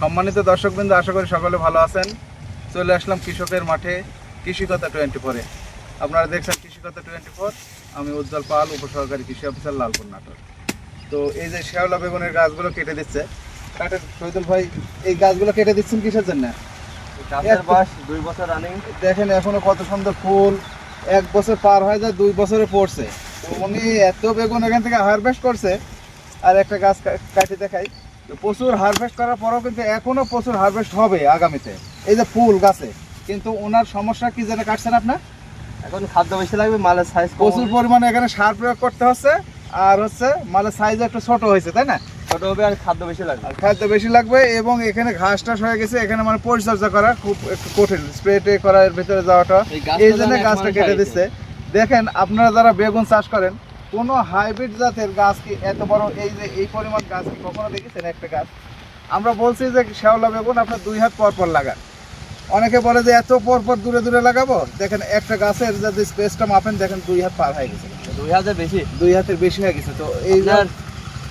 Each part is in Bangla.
সম্মানিত দর্শকবৃন্দ আশা করি সকলে ভালো আছেন। চলে আসলাম কৃষকের মাঠে কৃষিকতা টোয়েন্টি ফোরে। আপনারা দেখছেন কৃষিকতা টোয়েন্টি ফোর। আমি উজ্জ্বল পাল উপসহকারী কৃষি অফিসার লালপুর নাটক তো এই যে শেওলা বেগুনের গাছগুলো কেটে দিচ্ছে কাটেন শহীদুল ভাই এই গাছগুলো কেটে দিচ্ছেন কিসের জন্য? দুই বছর রানিং দেখেন এখনও কত সুন্দর ফুল। এক বছর পার হয়ে যায় দুই বছরে পড়ছে। উনি এত বেগুন এখান থেকে হারভেস্ট করছে। আর একটা গাছ কাটি দেখাই। তো প্রচুর হারভেস্ট করার পরেও কিন্তু এখনও প্রচুর হারভেস্ট হবে আগামীতে। এই যে ফুল গাছে কিন্তু ওনার সমস্যা কি যেন কাটছেন আপনার? এখন খাদ্য বেশি লাগবে মালের সাইজ প্রচুর পরিমাণে এখানে সার প্রয়োগ করতে হচ্ছে আর হচ্ছে মালের সাইজ একটু ছোট হয়েছে তাই না? ছোট হবে আর খাদ্য বেশি লাগবে। খাদ্য বেশি লাগবে এবং এখানে ঘাস টাস হয়ে গেছে এখানে মানে পরিচর্যা করা খুব একটু কঠিন স্প্রে টে করার ভিতরে যাওয়াটা। এই জন্য গাছটা কেটে দিচ্ছে। দেখেন আপনারা যারা বেগুন চাষ করেন কোনো হাইব্রিড জাতের গাছ কি এত বড়? এই যে এই পরিমাণ গাছ কি কখনো দেখেছেন একটা গাছ? আমরা বলছি যে শ্যাওলা বেগুন আপনার দুই হাত পর পর লাগান। অনেকে বলে যে এত পর পর দূরে দূরে লাগাবো? দেখেন একটা গাছের যদি স্পেসটা মাপেন দেখেন দুই হাত পার হয়ে গেছে। দুই হাজার বেশি? দুই হাতের বেশি হয়ে গেছে। তো এই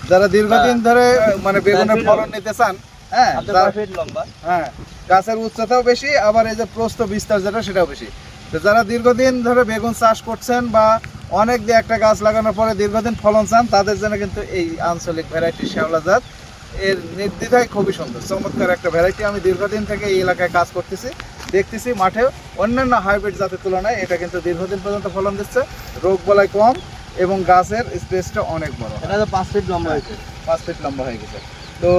যারা দীর্ঘদিন ধরে মানে বেগুনের ফলন নিতে চান হ্যাঁ হ্যাঁ গাছের উচ্চতাও বেশি আবার এই যে প্রস্থ বিস্তার যেটা সেটাও বেশি। তো যারা দীর্ঘদিন ধরে বেগুন চাষ করছেন বা অনেক দিয়ে একটা গাছ লাগানোর পরে দীর্ঘদিন ফলন চান তাদের জন্য কিন্তু এই আঞ্চলিক ভ্যারাইটি শ্যাওলা জাত। এর নির্দ্বিধায় খুবই সুন্দর চমৎকার একটা ভ্যারাইটি আমি দীর্ঘদিন থেকে এই এলাকায় কাজ করতেছি দেখতেছি মাঠে অন্যান্য হাইব্রিড জাতের তুলনায় এটা কিন্তু দীর্ঘদিন পর্যন্ত ফলন দিচ্ছে। রোগ বলাই কম এবং গাছের স্পেসটা অনেক বড়। এটা তো পাঁচ ফিট লম্বা হয়েছে। পাঁচ ফিট লম্বা হয়ে গেছে। তো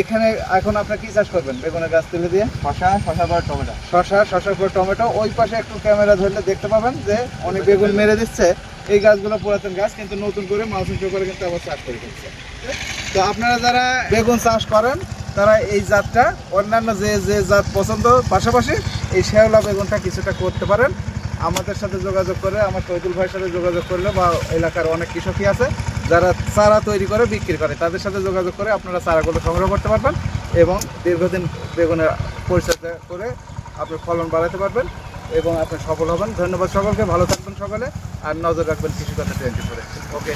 এখানে এখন আপনার কি চাষ করবেন? বেগুনের গাছ তুলে দিয়ে? শশা শশা পর টমেটো। শশা শশার পর টমেটো। ওই পাশে একটু ক্যামেরা ধরলে দেখতে পাবেন যে অনেক বেগুন মেরে দিচ্ছে। এই গাছগুলো পুরাতন গাছ কিন্তু নতুন করে মালচিং করে কিন্তু আবার চাষ করে দিচ্ছে তো আপনারা যারা বেগুন চাষ করেন তারা এই জাতটা অন্যান্য যে যে জাত পছন্দ পাশাপাশি এই শেওলা বেগুনটা কিছুটা করতে পারেন। আমাদের সাথে যোগাযোগ করে আমার শহীদুল ভাইয়ের সাথে যোগাযোগ করলে বা এলাকার অনেক কৃষকই আছে। যারা চারা তৈরি করে, বিক্রি করে, তাদের সাথে যোগাযোগ করে আপনারা চারাগুলো সংগ্রহ করতে পারবেন এবং দীর্ঘদিন বেগুনের পরিচর্যা করে আপনি ফলন বাড়াতে পারবেন এবং আপনি সফল হবেন। ধন্যবাদ সকলকে, ভালো থাকবেন সকলে, আর নজর রাখবেন কৃষিকতা টোয়েন্টি ফোরে ওকে।